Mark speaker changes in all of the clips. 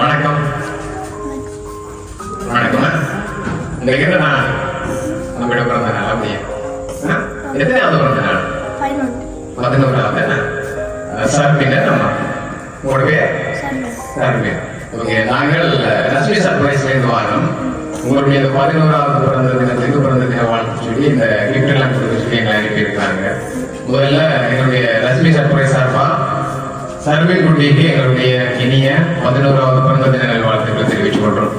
Speaker 1: வணக்கம். வணக்கம். உங்களுக்கு என்ன நாள் நம்மிட பிறந்த நாள் அப்படியே? எத்தனையாவது பிறந்த நாள் பதினோராவது சார் பின்னர் நம்ம உங்களோட பேர்? சார் பேர். ஓகே நாங்கள் ரஷ்மி சர்ப்ரைஸ்லேருந்து வாரோம். உங்களுடைய இந்த பதினோராவது பிறந்த தினத்துக்கு பிறந்த தின வாழ்த்து சொல்லி இந்த கிஃப்ட் எல்லாம் கொடுக்க சொல்லி எங்களை அனுப்பியிருக்காங்க. முதல்ல எங்களுடைய ரஷ்மி சர்ப்ரைஸ் சார்பா சர்வே குட்டிக்கு எங்களுடைய இனிய பதினோராவது பிறந்த தின நல்வாழ்த்துக்களை தெரிவித்துக் கொள்றோம்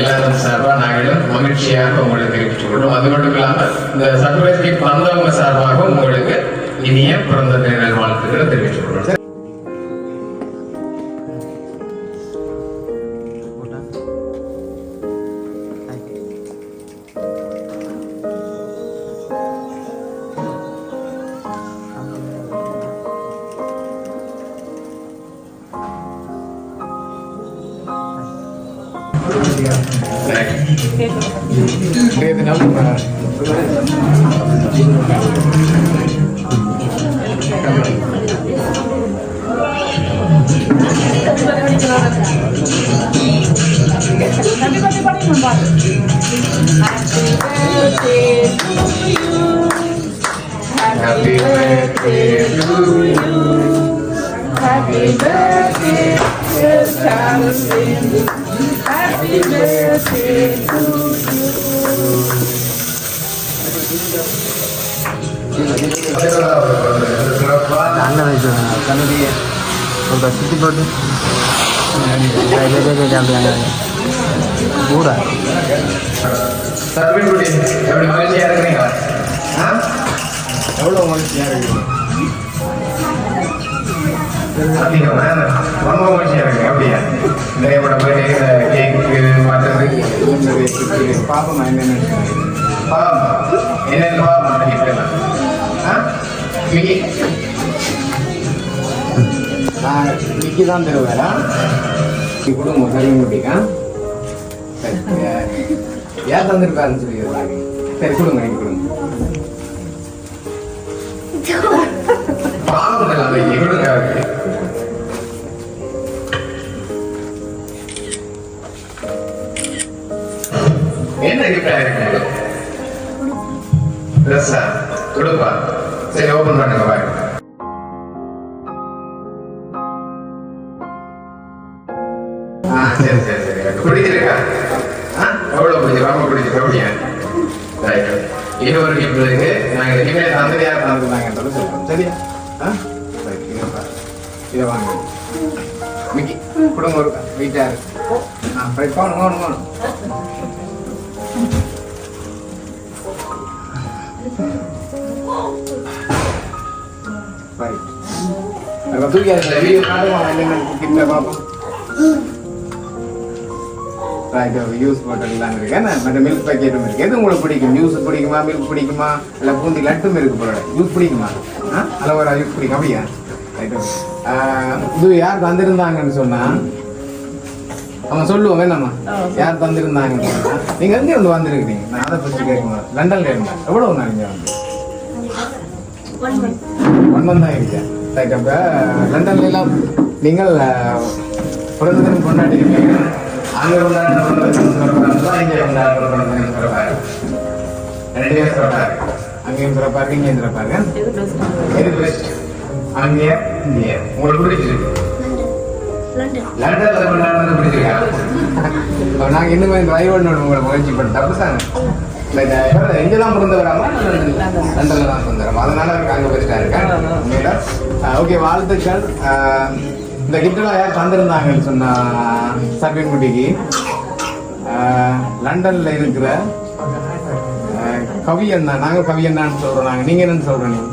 Speaker 1: எல்லாரும் சார்பா நாங்களும் மகிழ்ச்சியாக உங்களுக்கு தெரிவித்துக் கொள்றோம் அது மட்டும் இல்லாம இந்த சர்ப்ரைஸ்க்கு வந்தவங்க சார்பாக உங்களுக்கு இனிய பிறந்த தின நல்வாழ்த்துக்களை தெரிவித்துக் Kaya din ako pa. Happy birthday to you.
Speaker 2: Happy birthday to you. Happy birthday to
Speaker 3: Samson. வயசு கண்ணடி ஒரு சுற்றி போட்டு அப்படியாங்க ஊரா
Speaker 1: சர்வின் குட்டி எப்படி மகிழ்ச்சியா இருக்கிறீங்களா ஆ?
Speaker 3: எவ்வளோ மகிழ்ச்சியாக இருக்குது
Speaker 1: அதிகமா ரொம்ப மகிழ்ச்சியா இருக்கு அப்படியா
Speaker 3: என்னென்ன
Speaker 1: பாவம் என்னென்ன பாவம் பண்ணிக்கலாம் ஆ? மிகி
Speaker 3: நான் இன்னைக்கு தான் தருவேரா? யார் தந்திருக்காருன்னு சொல்லி. சரி கொடுங்க நீங்கள் கொடுங்க.
Speaker 1: பாவம் எல்லாம் மிகி கொடுங்க. ஆ சரி சரி. சரி பிடிச்சிருக்கா எவ்வளோ பிடிச்சிருக்கு ரொம்ப பிடிச்சிருக்கு அப்படியா ரைட் இது ஒரு நாங்கள் இனிமேல் தந்தது யார்
Speaker 3: சொல்லுவோம் சரியா? ஆ? இதை பாரு. இதை வாங்க. மிக்கி கொடுங்க ஒரு வெயிட்டாக இருக்கு. ஆ ரைட் போகணும் போகணும் போகணும். ரைட் தூக்கி அதில் வீடியோ காட்டுமா? என்னென்ன கிட்ட பார்ப்போம் ரைட் யூஸ் பாட்டில்லாம் இருக்கு என்ன மற்ற மில்க் பேக்கெட்டும் இருக்கு எது உங்களுக்கு பிடிக்கும். ஜூஸ் பிடிக்குமா மில்க் பிடிக்குமா? இல்லை பூந்தி லட்டும் இருக்கு போல. ஜூஸ் பிடிக்குமா? ஆ? அலோவேரா ஜூஸ் பிடிக்கும். அப்படியா? இது யார் தந்திருந்தாங்கன்னு சொன்னா அவன் சொல்லுவோம் வேணாமா? யார் தந்திருந்தாங்கன்னு சொன்னா நீங்க எங்க இருந்து வந்திருக்கிறீங்க? நான் அதை பற்றி கேட்கணும்? லண்டன்ல இருந்தேன் எவ்வளவு நாள் இங்க வந்து? ஒன் மந்த் தான் இருக்கேன் ரைட் அப்போ லண்டன்ல எல்லாம் நீங்கள் கொண்டாடி இருக்கீங்க அங்கே கொண்டாடின இங்கே சிறப்பாக இருக்கு சிறப்பாக இருக்கு அங்கேயும் சிறப்பாக இருக்கு இங்கேயும் சிறப்பாக இருக்கு எது பெஸ்ட் அங்கே இங்கே உங்களுக்கு பிடிச்சிருக்கு லண்டன்ல கொண்டாடுறது பிடிச்சிருக்கா நாங்க இன்னுமே டிரைவ் பண்ணணும் உங்களை முயற்சி பண்ண தப்பு தானே எங்க தான் பிறந்து வராமா லண்டன்ல தான் பிறந்து அதனால அவருக்கு அங்க பெஸ்டா ஓகே வாழ்த்துக்கள் இந்த கிஃப்ட்லாம் யார் தந்திருந்தாங்கன்னு சொன்னா சர்பின் குட்டிக்கு லண்டன்ல இருக்கிற கவி அண்ணா நாங்க கவி அண்ணான்னு சொல்றோம். நாங்க நீங்க என்னன்னு சொல்றோம் நீங்க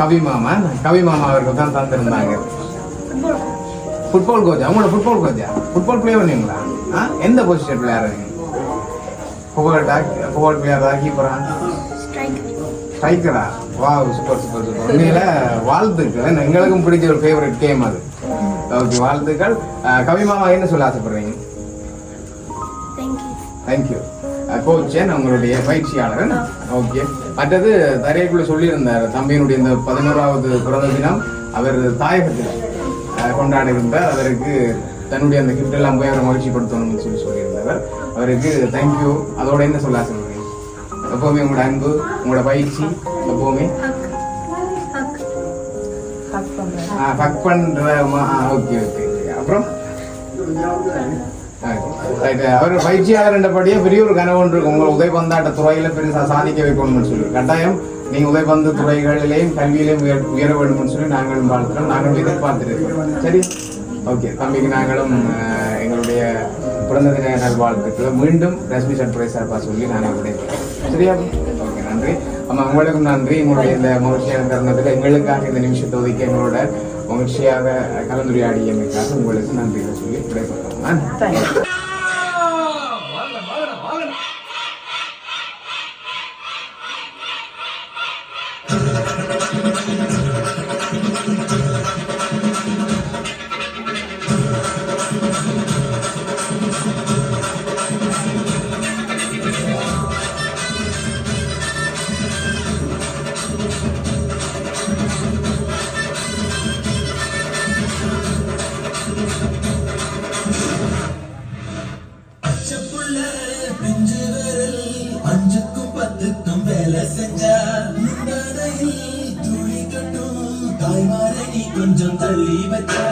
Speaker 3: கவி மாமா. கவி மாமா அவருக்கு தான் தந்திருந்தாங்க. ஃபுட்பால் கோச்சா உங்களோட ஃபுட்பால் கோச்சா ஃபுட்பால் ப்ளே பண்ணீங்களா ஆ? எந்த பொசிஷன் பிளேயர் இருக்கீங்க புகழ் டாக் ஃபுட்பால் கீப்பரா ஸ்ட்ரைக்கரா வா சூப்பர் சூப்பர் சூப்பர் உண்மையில வாழ்த்துக்கள். எங்களுக்கும் பிடிச்ச ஒரு ஃபேவரட் கேம் அது. ஓகே வாழ்த்துக்கள். கவி மாமா என்ன சொல்ல ஆசைப்படுறீங்க?
Speaker 4: தேங்க்யூ
Speaker 3: கோச்சன் உங்களுடைய பயிற்சியாளர் ஓகே. மற்றது தரையக்குள்ள சொல்லியிருந்தார் தம்பியினுடைய இந்த பதினோராவது பிறந்த தினம். அவர் தாயகத்தில் அஹ், கொண்டாடியிருந்தார். அவருக்கு தன்னுடைய அந்த கிஃப்ட் எல்லாம் போய் அவரை மகிழ்ச்சிப்படுத்தணும்னு சொல்லி சொல்லியிருந்தவர் அவருக்கு தேங்க்யூ அதோட என்ன சொல்ல ஆசைப்படுறீங்க? எப்பவுமே உங்களோட அன்பு உங்களோட பயிற்சி எப்பவுமே
Speaker 4: ஹக்
Speaker 3: ஃபக் ஓகே ஓகே அப்புறம்? அவர் பயிற்சியாளர் என்றபடியே பெரிய ஒரு கனவு ஒன்று இருக்கு உங்கள் உதயபந்தாட்ட துறையில பெருசா சாதிக்க வைக்கணும்னு சொல்லி. கட்டாயம் நீங்க உதயபந்து துறைகளிலேயும் கல்வியிலையும் உயர் உயர வேண்டும்னு சொல்லி நாங்களும் வாழ்த்துறோம். நாங்களும் எதிர்பார்த்துருக்கோம் சரி? ஓகே தம்பிக்கு நாங்களும் எங்களுடைய பிறந்த தின நல்வாழ்த்துக்களை. மீண்டும் ரஷ்மி சர்ப்ரைஸ் சார்பாக சொல்லி நான் விடைபெறேன் சரியா? ஓகே நன்றி. ஆமாம் உங்களுக்கும் நன்றி. உங்களுடைய இந்த மகிழ்ச்சியான தருணத்தில் எங்களுக்காக இந்த நிமிஷத்தை ஒதுக்கி எங்களோட மகிழ்ச்சியாக கலந்துரையாடியமைக்காக உங்களுக்கு நன்றிகளை சொல்லி விடைபெறோம்
Speaker 5: செஞ்சா துணி கட்டும் தாய்மாரை நீ கொஞ்சம் தள்ளி வச்சா.